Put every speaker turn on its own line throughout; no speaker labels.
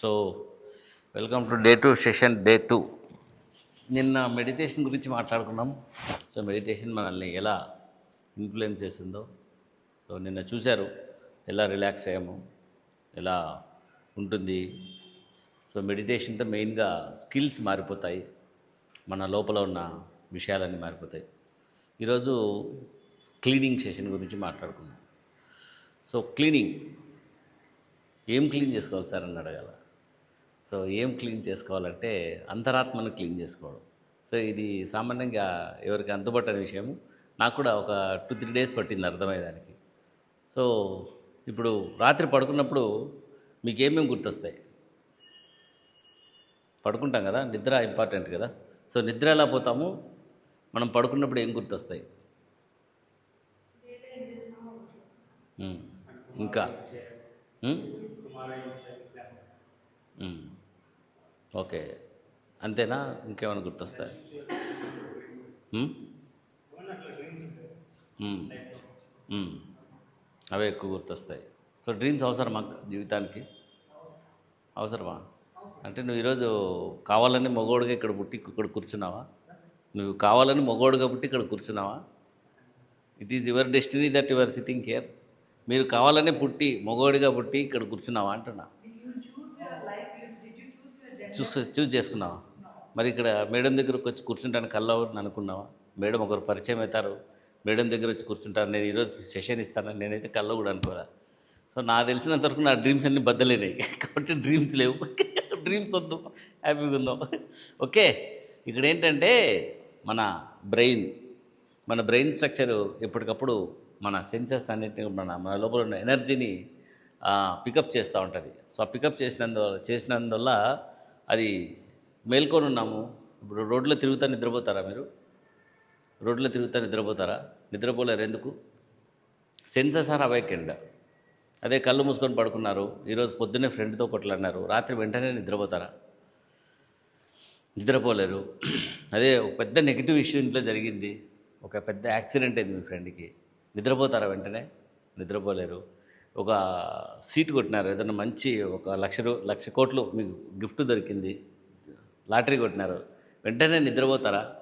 So welcome to day two session day two. నిన్న meditation గురించి మాట్లాడుకున్నాం. సో మెడిటేషన్ మనల్ని ఎలా ఇన్ఫ్లుయెన్స్ చేస్తుందో. సో నిన్న చూశారు ఎలా రిలాక్స్ అయ్యాము ఎలా ఉంటుంది. సో మెడిటేషన్తో మెయిన్గా స్కిల్స్ మారిపోతాయి మన లోపల ఉన్న విషయాలన్నీ మారిపోతాయి. ఈరోజు క్లీనింగ్ సెషన్ గురించి మాట్లాడుకున్నాం సో క్లీనింగ్ ఏం క్లీన్ చేసుకోవాలి సార్ అని అడగాల? సో ఏం క్లీన్ చేసుకోవాలంటే అంతరాత్మను క్లీన్ చేసుకోవడం. సో ఇది సామాన్యంగా ఎవరికి అందుబట్టని విషయము. నాకు కూడా ఒక టూ త్రీ డేస్ పట్టింది అర్థమయ్యేదానికి. సో ఇప్పుడు రాత్రి పడుకున్నప్పుడు మీకు ఏమేమి గుర్తొస్తాయి? పడుకుంటాం కదా నిద్ర ఇంపార్టెంట్ కదా. సో నిద్ర ఎలా పోతాము? మనం పడుకున్నప్పుడు ఏం గుర్తొస్తాయి. ఇంకా. ఓకే. అంతేనా? ఇంకేమైనా గుర్తొస్తాయి? అవే ఎక్కువ గుర్తొస్తాయి. సో డ్రీమ్స్ అవసరమా జీవితానికి? అవసరమా? అంటే నువ్వు ఈరోజు కావాలని మగోడుగా ఇక్కడ పుట్టి ఇక్కడ కూర్చున్నావా? నువ్వు కావాలని మగోడుగా పుట్టి ఇక్కడ కూర్చున్నావా? It is your destiny that your sitting here మీరు కావాలని పుట్టి మగోడిగా పుట్టి ఇక్కడ కూర్చున్నావా అంటున్నా. చూసు చూస్ చేసుకున్నావా? మరి ఇక్కడ మేడం దగ్గరకు వచ్చి కూర్చుంటాను కల్లా అనుకున్నావా? మేడం ఒకరు పరిచయం అవుతారు మేడం దగ్గర వచ్చి కూర్చుంటారు నేను ఈరోజు సెషన్ ఇస్తాను నేనైతే కళ్ళ కూడా అనుకోరా సో నాకు తెలిసినంత వరకు నా డ్రీమ్స్ అన్నీ బద్దలేనాయి. కాబట్టి డ్రీమ్స్ లేవు. డ్రీమ్స్ వద్దు. హ్యాపీగా ఉందాం. ఓకే. ఇక్కడ ఏంటంటే మన బ్రెయిన్ మన బ్రెయిన్ స్ట్రక్చర్ ఎప్పటికప్పుడు మన సెన్సెస్ అన్నింటినీ మన మన లోపల ఉన్న ఎనర్జీని పికప్ చేస్తూ ఉంటుంది. సో పికప్ చేసినందువల్ల చేసినందువల్ల అది మేల్కొని ఉన్నాము. ఇప్పుడు రోడ్లో తిరుగుతా నిద్రపోతారా మీరు? రోడ్లో తిరుగుతా నిద్రపోతారా? నిద్రపోలేరు ఎందుకు? సెన్సెస్ ఆర్ అవేకెండ్ అదే కళ్ళు మూసుకొని పడుకున్నారు. ఈరోజు పొద్దున్నే ఫ్రెండ్తో కొట్లాడినారు. రాత్రి వెంటనే నిద్రపోతారా? నిద్రపోలేరు. అదే ఒక పెద్ద నెగిటివ్ ఇష్యూ ఇంట్లో జరిగింది. ఒక పెద్ద యాక్సిడెంట్ అయింది మీ ఫ్రెండ్కి. నిద్రపోతారా వెంటనే? నిద్రపోలేరు. ఒక సీట్ కొట్టినారు. ఏదైనా మంచి ఒక లక్ష రూ లక్ష కోట్లు మీకు గిఫ్ట్ దొరికింది. లాటరీ కొట్టినారు. వెంటనే నిద్రపోతారా?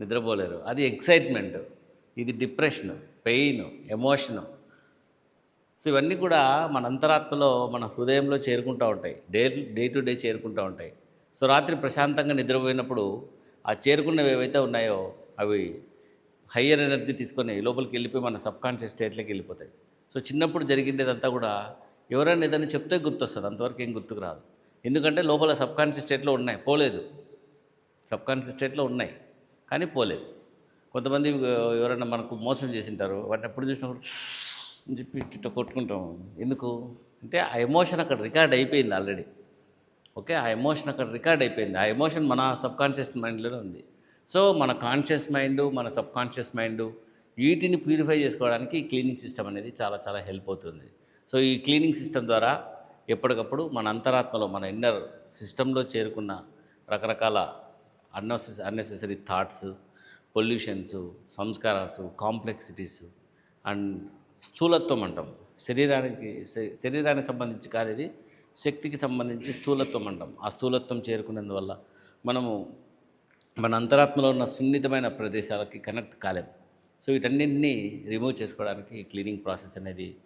నిద్రపోలేరు. అది ఎక్సైట్మెంట్. ఇది డిప్రెషన్ పెయిన్ ఎమోషను. సో ఇవన్నీ కూడా మన అంతరాత్మలో మన హృదయంలో చేరుకుంటూ ఉంటాయి. డే డే టు డే చేరుకుంటూ ఉంటాయి. సో రాత్రి ప్రశాంతంగా నిద్రపోయినప్పుడు ఆ చేరుకున్నవి ఏవైతే ఉన్నాయో అవి హయ్యర్ ఎనర్జీ తీసుకొని లోపలికి వెళ్ళిపోయి మన సబ్కాన్షియస్ స్టేట్లోకి వెళ్ళిపోతాయి. సో చిన్నప్పుడు జరిగిందేదంతా కూడా ఎవరైనా ఏదైనా చెప్తే గుర్తొస్తుంది. అంతవరకు ఏం గుర్తుకు రాదు. ఎందుకంటే లోపల సబ్కాన్షియస్ స్టేట్లో ఉన్నాయి. పోలేదు. సబ్కాన్షియస్ స్టేట్లో ఉన్నాయి. కానీ పోలేదు. కొంతమంది ఎవరైనా మనకు మోసం చేసింటారు. వాటిని ఎప్పుడు చూసినప్పుడు అని చెప్పి ఇట్లా కొట్టుకుంటాం. ఎందుకు? అంటే ఆ ఎమోషన్ అక్కడ రికార్డ్ అయిపోయింది ఆల్రెడీ. ఓకే? ఆ ఎమోషన్ అక్కడ రికార్డ్ అయిపోయింది. ఆ ఎమోషన్ మన సబ్కాన్షియస్ మైండ్లోనే ఉంది. సో మన కాన్షియస్ మైండ్ మన సబ్కాన్షియస్ మైండ్ వీటిని ప్యూరిఫై చేసుకోవడానికి ఈ క్లీనింగ్ సిస్టమ్ అనేది చాలా చాలా హెల్ప్ అవుతుంది. సో ఈ క్లీనింగ్ సిస్టమ్ ద్వారా ఎప్పటికప్పుడు మన అంతరాత్మలో మన ఇన్నర్ సిస్టంలో చేరుకున్న రకరకాల అన్నెసెస్ అన్నెసెసరీ థాట్స్ పొల్యూషన్స్ సంస్కారాలు కాంప్లెక్సిటీస్ అండ్ స్థూలత్వం అంటాం. శరీరానికి శరీరానికి సంబంధించి కాదు ఇది శక్తికి సంబంధించి స్థూలత్వం అంటాం. ఆ స్థూలత్వం చేరుకునేందువల్ల మనము మన అంతరాత్మలో ఉన్న సున్నితమైన ప్రదేశాలకి కనెక్ట్ కాలేం. సో వీటన్నింటినీ రిమూవ్ చేసుకోవడానికి క్లీనింగ్ ప్రాసెస్ అనేది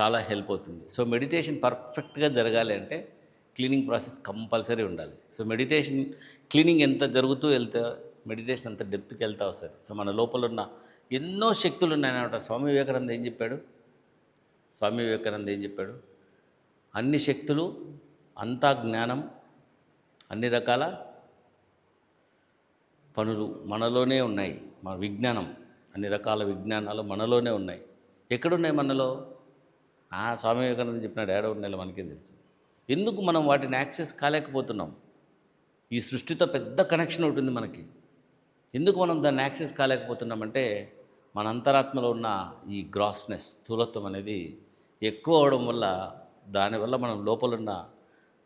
చాలా హెల్ప్ అవుతుంది. సో మెడిటేషన్ పర్ఫెక్ట్గా జరగాలి అంటే క్లీనింగ్ ప్రాసెస్ కంపల్సరీ ఉండాలి. సో మెడిటేషన్ క్లీనింగ్ ఎంత జరుగుతూ వెళ్తే మెడిటేషన్ అంత డెప్త్కి వెళ్తా వస్తుంది సో మన లోపల ఉన్న ఎన్నో శక్తులు ఉన్నాయన్నమాట స్వామి వివేకానంద ఏం చెప్పాడు? స్వామి వివేకానంద ఏం చెప్పాడు? అన్ని శక్తులు అంతా జ్ఞానం అన్ని రకాల పనులు మనలోనే ఉన్నాయి. మన విజ్ఞానం. అన్ని రకాల విజ్ఞానాలు మనలోనే ఉన్నాయి. ఎక్కడున్నాయి మనలో? ఆ స్వామి వివేకానంద చెప్పినాడు ఏడవ నెల మనకే తెలుసు. ఎందుకు మనం వాటిని యాక్సెస్ కాలేకపోతున్నాం? ఈ సృష్టితో పెద్ద కనెక్షన్ ఉంటుంది మనకి. ఎందుకు మనం దాన్ని యాక్సెస్ కాలేకపోతున్నామంటే మన అంతరాత్మలో ఉన్న ఈ గ్రాస్నెస్ స్థూలత్వం అనేది ఎక్కువ అవడం వల్ల దానివల్ల మనం లోపలున్న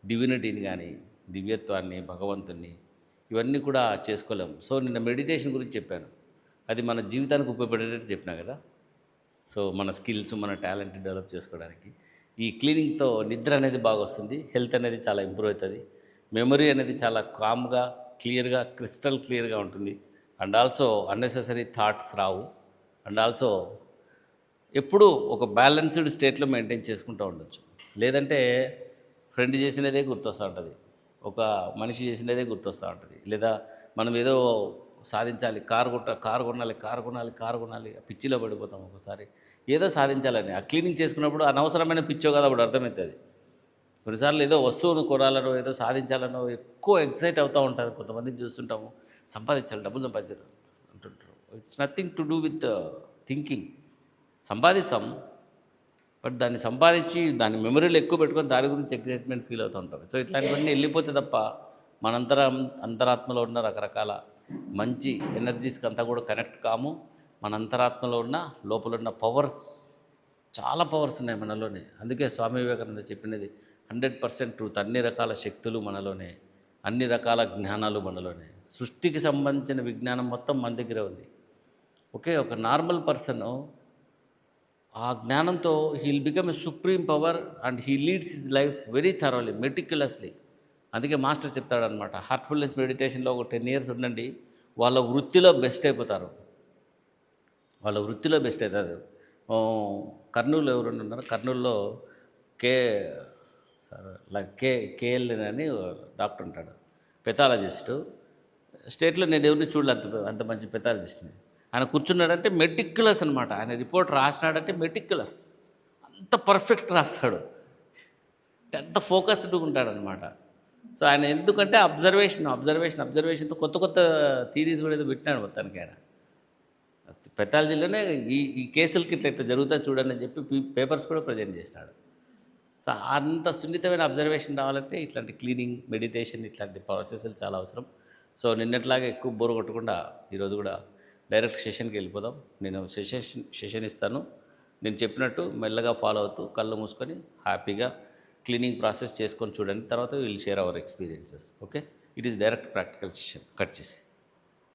డివినిటీని కానీ దివ్యత్వాన్ని భగవంతుణ్ణి ఇవన్నీ కూడా చేసుకోలేము సో నిన్న మెడిటేషన్ గురించి చెప్పాను. అది మన జీవితానికి ఉపయోగపడేటట్టు చెప్పినా కదా. సో మన స్కిల్స్ మన టాలెంట్ డెవలప్ చేసుకోవడానికి ఈ క్లీనింగ్తో నిద్ర అనేది బాగా వస్తుంది. హెల్త్ అనేది చాలా ఇంప్రూవ్ అవుతుంది. మెమరీ అనేది చాలా కామ్గా క్లియర్గా క్రిస్టల్ క్లియర్గా ఉంటుంది. అండ్ ఆల్సో అన్నెసెసరీ థాట్స్ రావు. అండ్ ఆల్సో ఎప్పుడూ ఒక బ్యాలెన్స్డ్ స్టేట్లో మెయింటైన్ చేసుకుంటూ ఉండొచ్చు. లేదంటే ఫ్రెండ్ చేసినదే గుర్తొస్తూ ఉంటుంది. ఒక మనిషి చేసినదే గుర్తొస్తూ ఉంటుంది. లేదా మనం ఏదో సాధించాలి కారు కొట్ట కారు కొనాలి కారు కొనాలి కారు కొనాలి ఆ పిచ్చిలో పడిపోతాం ఒకసారి. ఏదో సాధించాలని ఆ క్లీనింగ్ చేసుకున్నప్పుడు అనవసరమైన పిచ్చో కదా అప్పుడు అర్థమవుతుంది కొన్నిసార్లు ఏదో వస్తువును కొనాలనో ఏదో సాధించాలనో ఎక్కువ ఎక్సైట్ అవుతూ ఉంటారు కొంతమందిని చూస్తుంటాము. సంపాదించాలి డబ్బులు సంపాదించాలి అంటుంటారు. It's nothing to do with thinking సంపాదిస్తాం but దాన్ని సంపాదించి దాని మెమరీలు ఎక్కువ పెట్టుకొని దాని గురించి ఎక్సైట్మెంట్ ఫీల్ అవుతూ ఉంటారు సో ఇట్లాంటివన్నీ వెళ్ళిపోతే తప్ప మన అంతరాత్మలో ఉన్న రకరకాల మంచి ఎనర్జీస్కి అంతా కూడా కనెక్ట్ కాము. మన అంతరాత్మలో ఉన్న లోపల ఉన్న పవర్స్ చాలా పవర్స్ ఉన్నాయి మనలోనే. అందుకే స్వామి వివేకానంద చెప్పినది హండ్రెడ్ పర్సెంట్ ట్రూత్ అన్ని రకాల శక్తులు మనలోనే. అన్ని రకాల జ్ఞానాలు మనలోనే. సృష్టికి సంబంధించిన విజ్ఞానం మొత్తం మన దగ్గరే ఉంది. ఓకే ఒక నార్మల్ పర్సన్ ఆ జ్ఞానంతో he'll become a supreme power and he leads his life very thoroughly meticulously అందుకే మాస్టర్ చెప్తాడనమాట హార్ట్ఫుల్నెస్ మెడిటేషన్లో ఒక టెన్ ఇయర్స్ ఉండండి వాళ్ళ వృత్తిలో బెస్ట్ అయిపోతారు. వాళ్ళ వృత్తిలో బెస్ట్ అవుతారు కర్నూలు ఎవరు ఉన్నారు? కర్నూలులో కే సార్ కే కేఎల్ అని డాక్టర్ ఉంటాడు పెథాలజిస్టు. స్టేట్లో నేను ఎవరిని చూడలే అంత అంత మంచి పెథాలజిస్ట్ని ఆయన కూర్చున్నాడంటే మెటిక్యులస్ అనమాట. ఆయన రిపోర్ట్ రాసినాడంటే మెటిక్యులస్. అంత పర్ఫెక్ట్ రాస్తాడు. ఎంత ఫోకస్డ్ ఉంటాడనమాట. సో ఆయన ఎందుకంటే అబ్జర్వేషన్ అబ్జర్వేషన్ అబ్జర్వేషన్తో కొత్త కొత్త థీరీస్ కూడా ఏదో పెట్టినాడు మొత్తానికి ఆయన. పెథాలజీలోనే ఈ ఈ కేసులకి ఇట్లా ఇట్లా జరుగుతా చూడండి అని చెప్పి పేపర్స్ కూడా ప్రజెంట్ చేసినాడు. సో అంత సున్నితమైన అబ్జర్వేషన్ రావాలంటే ఇట్లాంటి క్లీనింగ్ మెడిటేషన్ ఇట్లాంటి ప్రాసెస్లు చాలా అవసరం. సో నిన్నట్లాగా ఎక్కువ బోర్ కొట్టకుండా ఈరోజు కూడా డైరెక్ట్ సెషన్కి వెళ్ళిపోదాం. నేను సెషన్ సెషన్ ఇస్తాను. నేను చెప్పినట్టు మెల్లగా ఫాలో అవుతూ కళ్ళు మూసుకొని హ్యాపీగా క్లీనింగ్ ప్రాసెస్ చేసుకొని చూడండి. తర్వాత will share our experiences. Okay? It is direct practical session cut చేసి